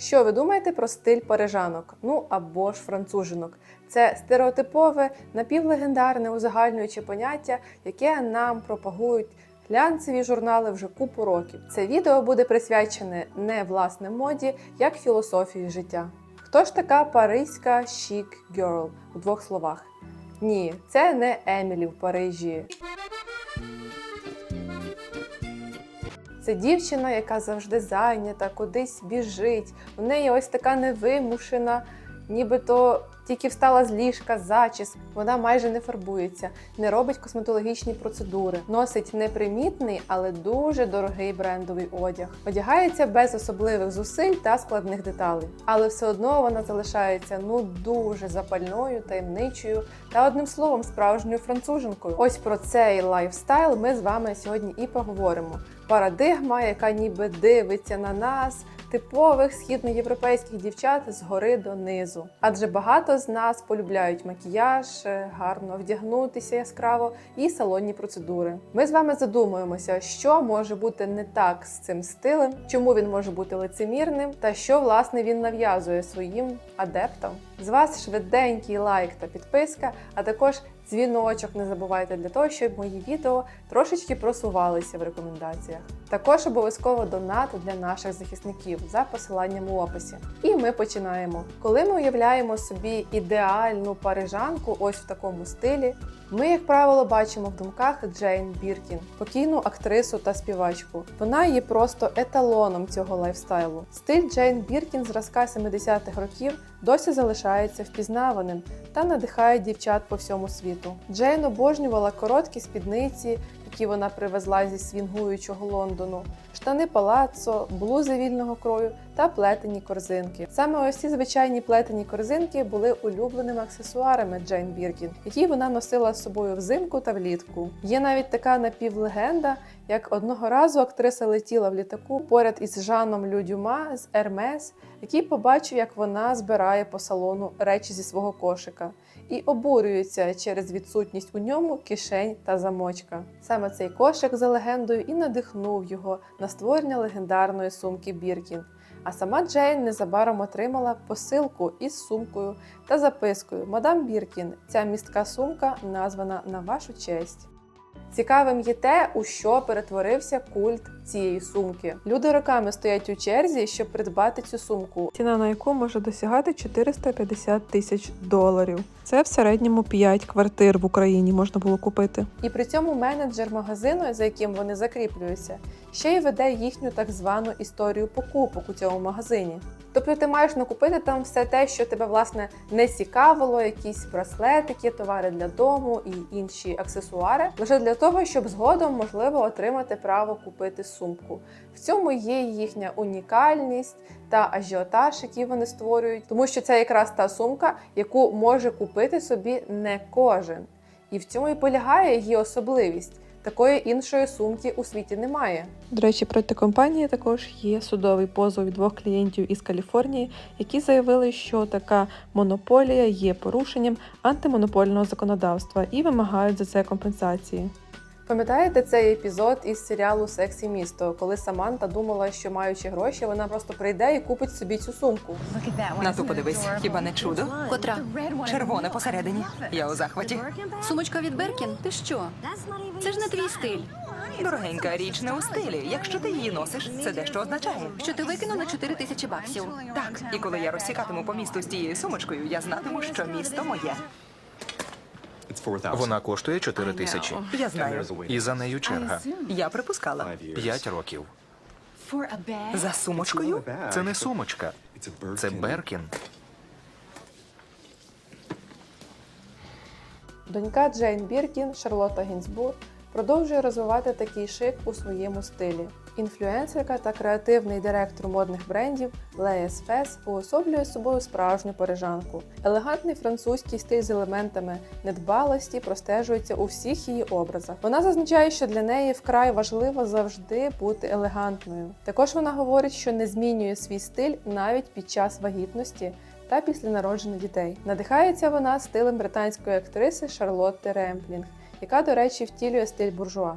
Що ви думаєте про стиль парижанок? Ну або ж францужинок? Це стереотипове, напівлегендарне узагальнююче поняття, яке нам пропагують глянцеві журнали вже купу років. Це відео буде присвячене не власне моді, як філософії життя. Хто ж така паризька chic girl у двох словах? Ні, це не Емілі в Парижі. Це дівчина, яка завжди зайнята, кудись біжить. У неї ось така невимушена, нібито тільки встала з ліжка, зачіс. Вона майже не фарбується, не робить косметологічні процедури, носить непримітний, але дуже дорогий брендовий одяг. Одягається без особливих зусиль та складних деталей, але все одно вона залишається ну дуже запальною, таємничою та одним словом справжньою француженкою. Ось про цей лайфстайл ми з вами сьогодні і поговоримо. Парадигма, яка ніби дивиться на нас, типових східноєвропейських дівчат згори до низу. Адже багато з нас полюбляють макіяж, гарно вдягнутися яскраво і салонні процедури. Ми з вами задумуємося, що може бути не так з цим стилем, чому він може бути лицемірним, та що власне він нав'язує своїм адептам. З вас швиденький лайк та підписка, а також дзвіночок не забувайте для того, щоб мої відео трошечки просувалися в рекомендаціях. Також обов'язково донат для наших захисників за посиланням у описі. І ми починаємо. Коли ми уявляємо собі ідеальну парижанку, ось в такому стилі, ми, як правило, бачимо в думках Джейн Біркін, покійну актрису та співачку. Вона є просто еталоном цього лайфстайлу. Стиль Джейн Біркін зразка 70-х років досі залишається впізнаваним та надихає дівчат по всьому світу. Джейн обожнювала короткі спідниці, які вона привезла зі свінгуючого Лондону, штани палаццо, блузи вільного крою та плетені корзинки. Саме ось ці звичайні плетені корзинки були улюбленими аксесуарами Джейн Біркін, які вона носила з собою взимку та влітку. Є навіть така напівлегенда, як одного разу актриса летіла в літаку поряд із Жаном Людюма з Ермес, який побачив, як вона збирає по салону речі зі свого кошика, і обурюється через відсутність у ньому кишень та замочка. Саме цей кошик за легендою і надихнув його на створення легендарної сумки Біркін. А сама Джейн незабаром отримала посилку із сумкою та запискою Мадам Біркін. Ця містка сумка названа на вашу честь. Цікавим є те, у що перетворився культ цієї сумки. Люди роками стоять у черзі, щоб придбати цю сумку. Ціна на яку може досягати 450 тисяч доларів. Це в середньому 5 квартир в Україні можна було купити. І при цьому менеджер магазину, за яким вони закріплюються, ще й веде їхню так звану історію покупок у цьому магазині. Тобто ти маєш накупити там все те, що тебе власне не цікавило, якісь браслетики, товари для дому і інші аксесуари, лише для того, щоб згодом можливо отримати право купити сумку. В цьому є їхня унікальність та ажіотаж, який вони створюють, тому що це якраз та сумка, яку може купити собі не кожен. І в цьому і полягає її особливість. Такої іншої сумки у світі немає. До речі, проти компанії також є судовий позов від двох клієнтів із Каліфорнії, які заявили, що така монополія є порушенням антимонопольного законодавства і вимагають за це компенсації. Пам'ятаєте цей епізод із серіалу Сексі місто, коли Саманта думала, що маючи гроші, вона просто прийде і купить собі цю сумку. На ту подивись, хіба не чудо? Котра? Червоне посередині. Я у захваті. Сумочка від Беркін? Ти що? Це ж не твій стиль. Дорогенька річ не у стилі. Якщо ти її носиш, це дещо означає. Що ти викинув на 4 тисячі баксів? Так, і коли я розсікатиму по місту з тією сумочкою, я знатиму, що місто моє. Вона коштує 4 тисячі. Я знаю. І за нею черга. Я припускала. П'ять років. За сумочкою? Це не сумочка, це Беркін. Донька Джейн Біркін, Шарлотта Гінзбург, продовжує розвивати такий шик у своєму стилі. Інфлюенсерка та креативний директор модних брендів Лея Сфес уособлює собою справжню парижанку. Елегантний французький стиль з елементами недбалості простежується у всіх її образах. Вона зазначає, що для неї вкрай важливо завжди бути елегантною. Також вона говорить, що не змінює свій стиль навіть під час вагітності та після народження дітей. Надихається вона стилем британської актриси Шарлотти Ремплінг, яка, до речі, втілює стиль буржуа.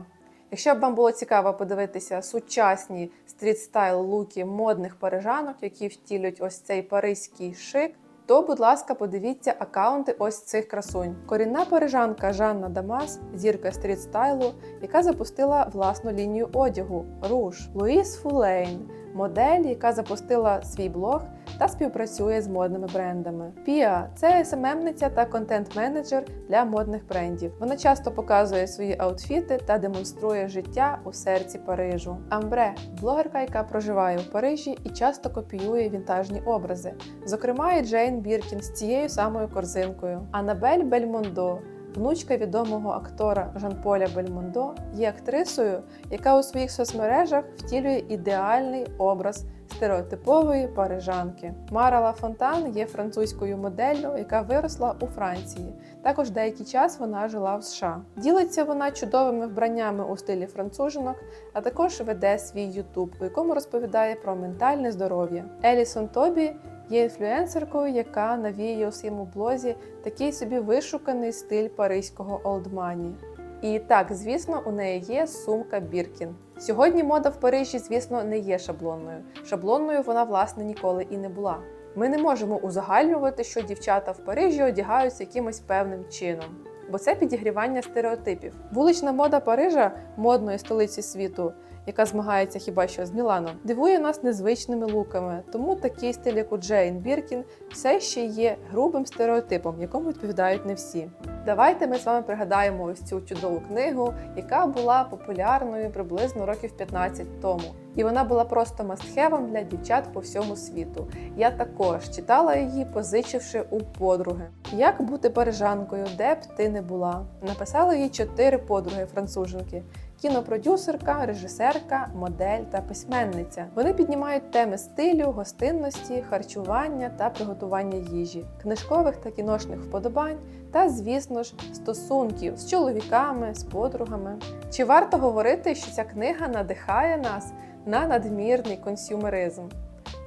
Якщо б вам було цікаво подивитися сучасні стріт-стайл луки модних парижанок, які втілюють ось цей паризький шик, то, будь ласка, подивіться акаунти ось цих красунь. Корінна парижанка Жанна Дамас, зірка стріт-стайлу, яка запустила власну лінію одягу Руж. Луїс Фулейн, модель, яка запустила свій блог та співпрацює з модними брендами. Піа це СММниця та контент-менеджер для модних брендів. Вона часто показує свої аутфіти та демонструє життя у серці Парижу. Амбре блогерка, яка проживає у Парижі і часто копіює вінтажні образи. Зокрема, і Джейн Біркін з цією самою корзинкою. Анабель Бельмондо. Внучка відомого актора Жан-Поля Бельмондо є актрисою, яка у своїх соцмережах втілює ідеальний образ стереотипової парижанки. Мара Лафонтан є французькою моделлю, яка виросла у Франції. Також деякий час вона жила в США. Ділиться вона чудовими вбраннями у стилі францужинок, а також веде свій Ютуб, у якому розповідає про ментальне здоров'я. Елісон Тобі є інфлюенсеркою, яка навіює у своєму блозі такий собі вишуканий стиль паризького олдмані. І так, звісно, у неї є сумка Біркін. Сьогодні мода в Парижі, звісно, не є шаблонною. Шаблонною вона, власне, ніколи і не була. Ми не можемо узагальнювати, що дівчата в Парижі одягаються якимось певним чином, бо це підігрівання стереотипів. Вулична мода Парижа, модної столиці світу, яка змагається хіба що з Міланом, дивує нас незвичними луками. Тому такий стиль, як у Джейн Біркін, все ще є грубим стереотипом, якому відповідають не всі. Давайте ми з вами пригадаємо ось цю чудову книгу, яка була популярною приблизно років 15 тому. І вона була просто мастхевом для дівчат по всьому світу. Я також читала її, позичивши у подруги. Як бути парижанкою, де б ти не була? Написали її чотири подруги француженки. Кінопродюсерка, режисерка, модель та письменниця. Вони піднімають теми стилю, гостинності, харчування та приготування їжі, книжкових та кіношних вподобань, та, звісно ж, стосунків з чоловіками, з подругами. Чи варто говорити, що ця книга надихає нас на надмірний консюмеризм?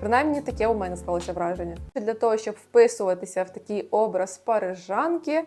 Принаймні таке у мене склалося враження. Для того, щоб вписуватися в такий образ парижанки,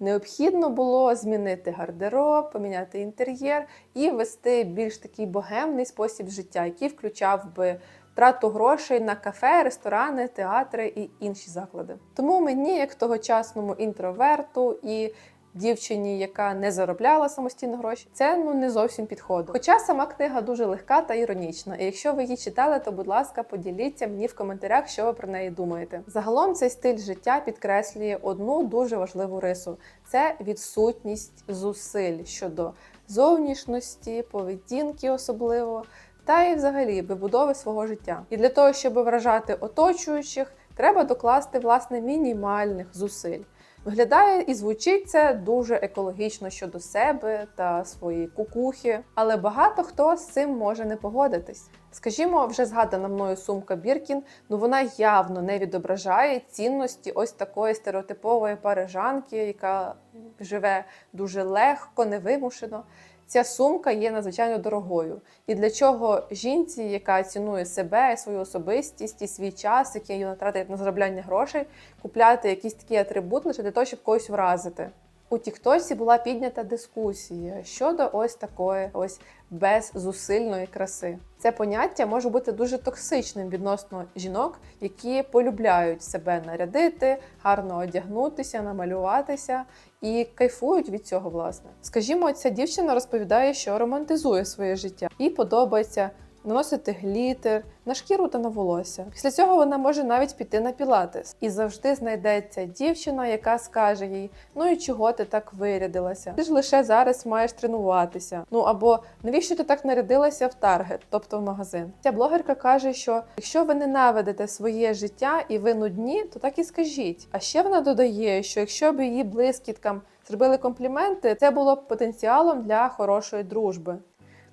необхідно було змінити гардероб, поміняти інтер'єр і вести більш такий богемний спосіб життя, який включав би трату грошей на кафе, ресторани, театри і інші заклади. Тому мені, як тогочасному інтроверту і дівчині, яка не заробляла самостійно гроші, це ну не зовсім підходить. Хоча сама книга дуже легка та іронічна. І якщо ви її читали, то будь ласка, поділіться мені в коментарях, що ви про неї думаєте. Загалом цей стиль життя підкреслює одну дуже важливу рису: це відсутність зусиль щодо зовнішності, поведінки особливо. Та й взагалі вибудови свого життя. І для того, щоб вражати оточуючих, треба докласти власне мінімальних зусиль. Виглядає і звучить це дуже екологічно щодо себе та своєї кукухи, але багато хто з цим може не погодитись. Скажімо, вже згадана мною сумка Біркін, ну вона явно не відображає цінності ось такої стереотипової парижанки, яка живе дуже легко, невимушено. Ця сумка є надзвичайно дорогою. І для чого жінці, яка цінує себе, свою особистість і свій час, який вона тратить на заробляння грошей, купляти якийсь такий атрибут лише для того, щоб когось вразити. У Тіктосі була піднята дискусія щодо ось такої ось беззусильної краси. Це поняття може бути дуже токсичним відносно жінок, які полюбляють себе нарядити, гарно одягнутися, намалюватися і кайфують від цього, власне. Скажімо, ця дівчина розповідає, що романтизує своє життя, їй подобається наносити глітер на шкіру та на волосся. Після цього вона може навіть піти на пілатес. І завжди знайдеться дівчина, яка скаже їй: Ну і чого ти так вирядилася? Ти ж лише зараз маєш тренуватися. Ну або навіщо ти так нарядилася в таргет, тобто в магазин? Ця блогерка каже, що якщо ви ненавидите своє життя і ви нудні, то так і скажіть. А ще вона додає, що якщо б її блискіткам зробили компліменти, це було б потенціалом для хорошої дружби.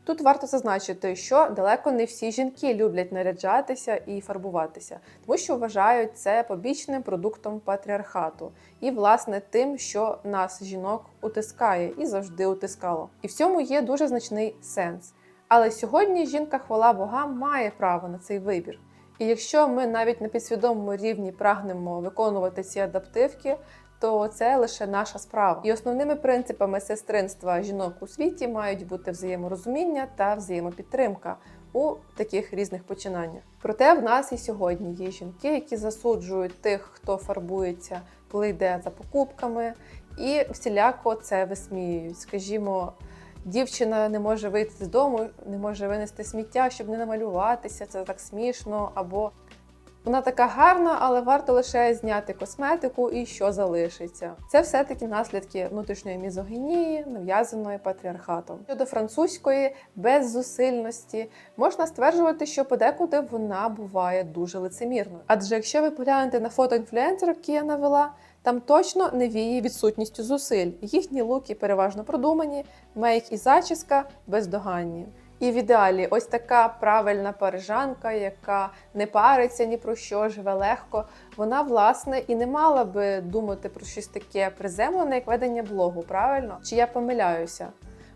Тут варто зазначити, що далеко не всі жінки люблять наряджатися і фарбуватися, тому що вважають це побічним продуктом патріархату і, власне, тим, що нас жінок утискає і завжди утискало. І в цьому є дуже значний сенс. Але сьогодні жінка, хвала богам, має право на цей вибір. І якщо ми навіть на підсвідомому рівні прагнемо виконувати ці адаптивки, то це лише наша справа. І основними принципами сестринства жінок у світі мають бути взаєморозуміння та взаємопідтримка у таких різних починаннях. Проте в нас і сьогодні є жінки, які засуджують тих, хто фарбується, коли йде за покупками, і всіляко це висміюють. Скажімо, дівчина не може вийти з дому, не може винести сміття, щоб не намалюватися, це так смішно, або вона така гарна, але варто лише зняти косметику і що залишиться. Це все-таки наслідки внутрішньої мізогінії, нав'язаної патріархатом. Щодо французької беззусильності, можна стверджувати, що подекуди вона буває дуже лицемірною. Адже якщо ви поглянете на фото інфлюенсерів, які я навела, там точно не віє відсутністю зусиль. Їхні луки переважно продумані, мейк і зачіска бездоганні. І в ідеалі ось така правильна парижанка, яка не париться ні про що, живе легко. Вона, власне, і не мала би думати про щось таке приземлене, як ведення блогу, правильно? Чи я помиляюся?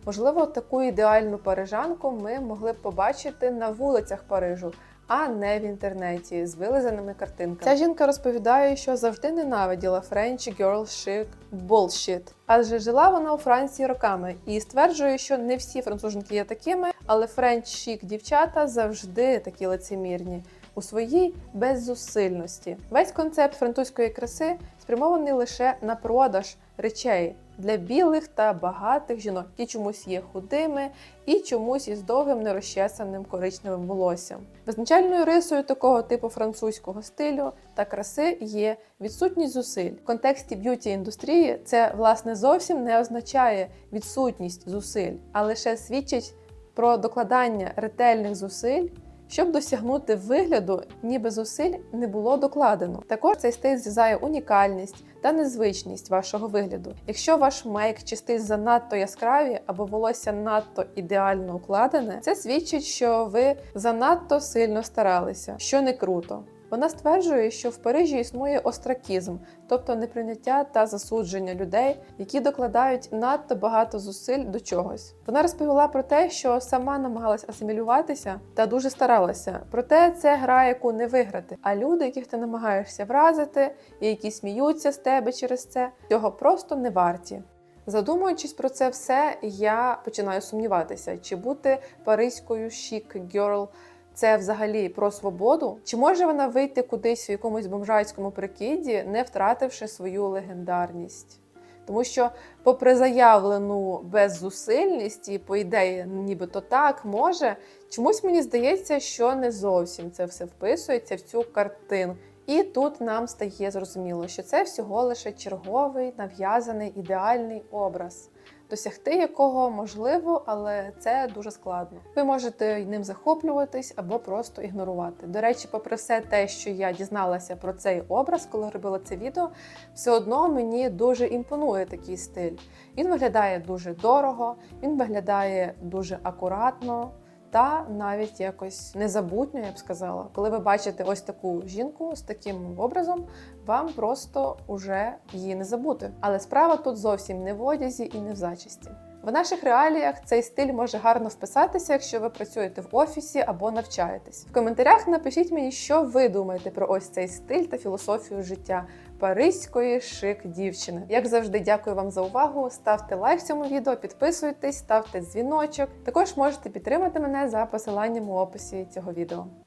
Можливо, таку ідеальну парижанку ми могли б побачити на вулицях Парижу, а не в інтернеті з вилизаними картинками. Ця жінка розповідає, що завжди ненавиділа French girl chic bullshit, адже жила вона у Франції роками і стверджує, що не всі француженки є такими, але French chic дівчата завжди такі лицемірні. У своїй беззусильності весь концепт французької краси спрямований лише на продаж речей для білих та багатих жінок, які чомусь є худими і чомусь із довгим нерозчесаним коричневим волоссям. Визначальною рисою такого типу французького стилю та краси є відсутність зусиль. В контексті б'юті індустрії це власне зовсім не означає відсутність зусиль, а лише свідчить про докладання ретельних зусиль щоб досягнути вигляду, ніби зусиль не було докладено. Також цей стиль зрізає унікальність та незвичність вашого вигляду. Якщо ваш мейк чи стиль занадто яскраві або волосся надто ідеально укладене, це свідчить, що ви занадто сильно старалися, що не круто. Вона стверджує, що в Парижі існує остракізм, тобто неприйняття та засудження людей, які докладають надто багато зусиль до чогось. Вона розповіла про те, що сама намагалась асимілюватися та дуже старалася. Проте це гра, яку не виграти. А люди, яких ти намагаєшся вразити, і які сміються з тебе через це, цього просто не варті. Задумуючись про це все, я починаю сумніватися, чи бути паризькою шік герл це взагалі про свободу? Чи може вона вийти кудись у якомусь бомжайському прикиді, не втративши свою легендарність? Тому що, попри заявлену беззусильність, і по ідеї, нібито так може, чомусь мені здається, що не зовсім це все вписується в цю картину. І тут нам стає зрозуміло, що це всього лише черговий нав'язаний ідеальний образ, досягти якого можливо, але це дуже складно. Ви можете ним захоплюватись або просто ігнорувати. До речі, попри все те, що я дізналася про цей образ, коли робила це відео, все одно мені дуже імпонує такий стиль. Він виглядає дуже дорого, він виглядає дуже акуратно. Та навіть якось незабутньо, я б сказала, коли ви бачите ось таку жінку з таким образом, вам просто уже її не забути. Але справа тут зовсім не в одязі і не в зачісті. В наших реаліях цей стиль може гарно вписатися, якщо ви працюєте в офісі або навчаєтесь. В коментарях напишіть мені, що ви думаєте про ось цей стиль та філософію життя паризької шик дівчини. Як завжди, дякую вам за увагу. Ставте лайк цьому відео, підписуйтесь, ставте дзвіночок. Також можете підтримати мене за посиланням у описі цього відео.